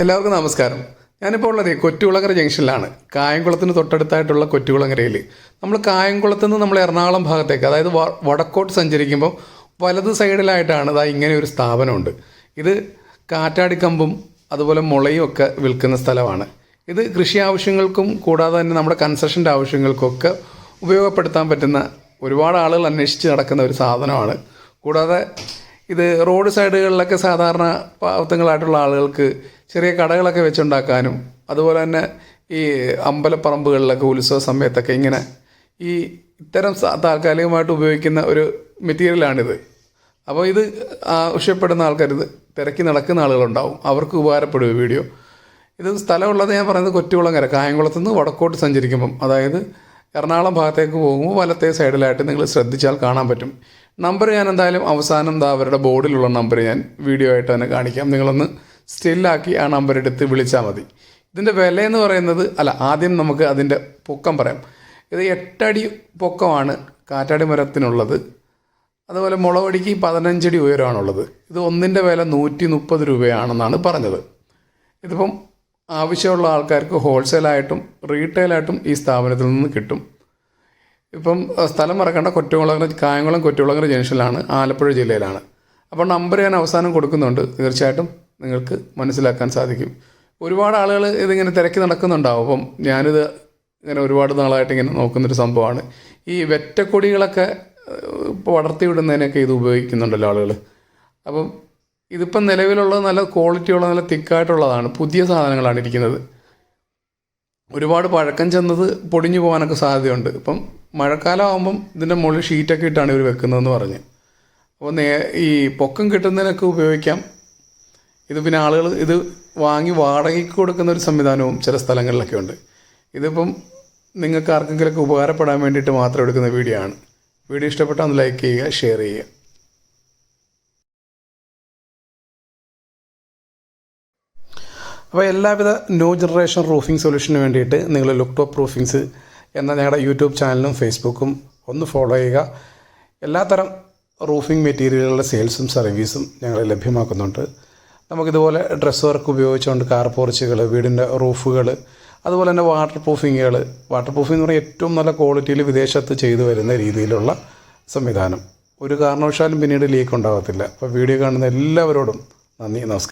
എല്ലാവർക്കും നമസ്കാരം. ഞാനിപ്പോൾ ഉള്ളത് കൊറ്റുകുളങ്ങര ജംഗ്ഷനിലാണ്. കായംകുളത്തിന് തൊട്ടടുത്തായിട്ടുള്ള കൊറ്റുകുളങ്ങരയിൽ നമ്മൾ കായംകുളത്ത് നിന്ന് നമ്മൾ എറണാകുളം ഭാഗത്തേക്ക് അതായത് വടക്കോട്ട് സഞ്ചരിക്കുമ്പോൾ വലത് സൈഡിലായിട്ടാണ് ഇതാ ഇങ്ങനെ ഒരു സ്ഥാപനമുണ്ട്. ഇത് കാറ്റാടിക്കമ്പും അതുപോലെ മുളയും ഒക്കെ വിൽക്കുന്ന സ്ഥലമാണ്. ഇത് കൃഷി ആവശ്യങ്ങൾക്കും കൂടാതെ തന്നെ നമ്മുടെ കൺസ്ട്രക്ഷന്റെ ആവശ്യങ്ങൾക്കൊക്കെ ഉപയോഗപ്പെടുത്താൻ പറ്റുന്ന ഒരുപാട് ആളുകൾ അന്വേഷിച്ച് നടക്കുന്ന ഒരു സാധനമാണ്. കൂടാതെ ഇത് റോഡ് സൈഡുകളിലൊക്കെ സാധാരണ പാവത്തങ്ങളായിട്ടുള്ള ആളുകൾക്ക് ചെറിയ കടകളൊക്കെ വെച്ചുണ്ടാക്കാനും അതുപോലെ തന്നെ ഈ അമ്പലപ്പറമ്പുകളിലൊക്കെ ഉത്സവ സമയത്തൊക്കെ ഇങ്ങനെ ഈ ഇത്തരം താൽക്കാലികമായിട്ട് ഉപയോഗിക്കുന്ന ഒരു മെറ്റീരിയലാണിത്. അപ്പോൾ ഇത് ആവശ്യപ്പെടുന്ന ആൾക്കാർ ഇത് തിരക്കി നടക്കുന്ന ആളുകളുണ്ടാവും. അവർക്ക് ഉപകാരപ്പെടും ഈ വീഡിയോ. ഇത് സ്ഥലമുള്ളത് ഞാൻ പറയുന്നത് കൊറ്റുകുളങ്ങര കായംകുളത്ത് നിന്ന് വടക്കോട്ട് സഞ്ചരിക്കുമ്പം. അതായത് എറണാകുളം ഭാഗത്തേക്ക് പോകുമ്പോൾ വലത്തെ സൈഡിലായിട്ട് നിങ്ങൾ ശ്രദ്ധിച്ചാൽ കാണാൻ പറ്റും. നമ്പർ ഞാൻ എന്തായാലും അവസാനം എന്താ അവരുടെ ബോർഡിലുള്ള നമ്പർ ഞാൻ വീഡിയോ ആയിട്ട് തന്നെ കാണിക്കാം. നിങ്ങളൊന്ന് സ്റ്റില്ലാക്കി ആ നമ്പർ എടുത്ത് വിളിച്ചാൽ മതി. ഇതിന്റെ വില എന്ന് പറയുന്നത് അല്ല ആദ്യം നമുക്ക് അതിന്റെ പൊക്കം പറയാം. ഇത് എട്ടടി പൊക്കമാണ് കാറ്റാടി മരത്തിനുള്ളത്. അതുപോലെ മുളവടിക്ക് പതിനഞ്ചടി ഉയരമാണുള്ളത്. ഇത് ഒന്നിന്റെ വില നൂറ്റി മുപ്പത് രൂപയാണെന്നാണ് പറഞ്ഞത്. ഇതിപ്പം ആവശ്യമുള്ള ആൾക്കാർക്ക് ഹോൾസെയിലായിട്ടും റീറ്റെയിലായിട്ടും ഈ സ്ഥാപനത്തിൽ നിന്ന് കിട്ടും. ഇപ്പം സ്ഥലം മറക്കേണ്ട കൊറ്റകുളങ്ങര കായംകുളം കൊറ്റകുളങ്ങര ജംഗ്ഷനിലാണ് ആലപ്പുഴ ജില്ലയിലാണ്. അപ്പോൾ നമ്പർ ഞാൻ അവസാനം കൊടുക്കുന്നുണ്ട്. തീർച്ചയായിട്ടും നിങ്ങൾക്ക് മനസ്സിലാക്കാൻ സാധിക്കും. ഒരുപാട് ആളുകൾ ഇതിങ്ങനെ തിരക്കി നടക്കുന്നുണ്ടാവും. അപ്പം ഞാനിത് ഇങ്ങനെ ഒരുപാട് നാളായിട്ട് ഇങ്ങനെ നോക്കുന്നൊരു സംഭവമാണ്. ഈ വെറ്റക്കൊടികളൊക്കെ ഇപ്പോൾ വളർത്തി വിടുന്നതിനൊക്കെ ഇത് ഉപയോഗിക്കുന്നുണ്ടല്ലോ ആളുകൾ അപ്പം ഇതിപ്പം നിലവിലുള്ള നല്ല ക്വാളിറ്റിയുള്ള നല്ല തിക്കായിട്ടുള്ളതാണ്. പുതിയ സാധനങ്ങളാണ് ഇരിക്കുന്നത്. ഒരുപാട് പഴക്കം ചെന്നത് പൊടിഞ്ഞു പോകാനൊക്കെ സാധ്യതയുണ്ട്. ഇപ്പം മഴക്കാലം ആകുമ്പം ഇതിന്റെ മുകളിൽ ഷീറ്റൊക്കെ ഇട്ടാണ് ഇവർ വെക്കുന്നതെന്ന് പറഞ്ഞ്. അപ്പോൾ ഈ പൊക്കം കിട്ടുന്നതിനൊക്കെ ഉപയോഗിക്കാം. ഇത് പിന്നെ ആളുകൾ ഇത് വാങ്ങി വാടകയ്ക്ക് കൊടുക്കുന്ന ഒരു സംവിധാനവും ചില സ്ഥലങ്ങളിലൊക്കെ ഉണ്ട്. ഇതിപ്പം നിങ്ങൾക്ക് ആർക്കെങ്കിലുമൊക്കെ ഉപകാരപ്പെടാൻ വേണ്ടിയിട്ട് മാത്രം എടുക്കുന്ന വീഡിയോ ആണ്. വീഡിയോ ഇഷ്ടപ്പെട്ടാൽ ഒന്ന് ലൈക്ക് ചെയ്യുക ഷെയർ ചെയ്യുക. അപ്പോൾ എല്ലാവിധ ന്യൂ ജനറേഷൻ റൂഫിംഗ് സൊല്യൂഷന് വേണ്ടിയിട്ട് നിങ്ങൾ ലുക്ക് ടോപ്പ് റൂഫിങ്സ് എന്ന ഞങ്ങളുടെ യൂട്യൂബ് ചാനലും ഫേസ്ബുക്കും ഒന്ന് ഫോളോ ചെയ്യുക. എല്ലാത്തരം റൂഫിംഗ് മെറ്റീരിയലുകളുടെ സെയിൽസും സർവീസും ഞങ്ങൾ ലഭ്യമാക്കുന്നുണ്ട്. നമുക്കിതുപോലെ ഡ്രസ് വർക്ക് ഉപയോഗിച്ചുകൊണ്ട് കാർ പോർച്ചുകൾ വീടിന്റെ റൂഫുകൾ അതുപോലെ തന്നെ വാട്ടർ പ്രൂഫിങ്ങുകൾ വാട്ടർ പ്രൂഫിംഗ് എന്ന് പറഞ്ഞാൽ ഏറ്റവും നല്ല ക്വാളിറ്റിയിൽ വിദേശത്ത് ചെയ്തു വരുന്ന രീതിയിലുള്ള സംവിധാനം. ഒരു കാരണവശാലും പിന്നീട് ലീക്ക് ഉണ്ടാകത്തില്ല അപ്പോൾ വീഡിയോ കാണുന്ന എല്ലാവരോടും നന്ദി നമസ്കാരം.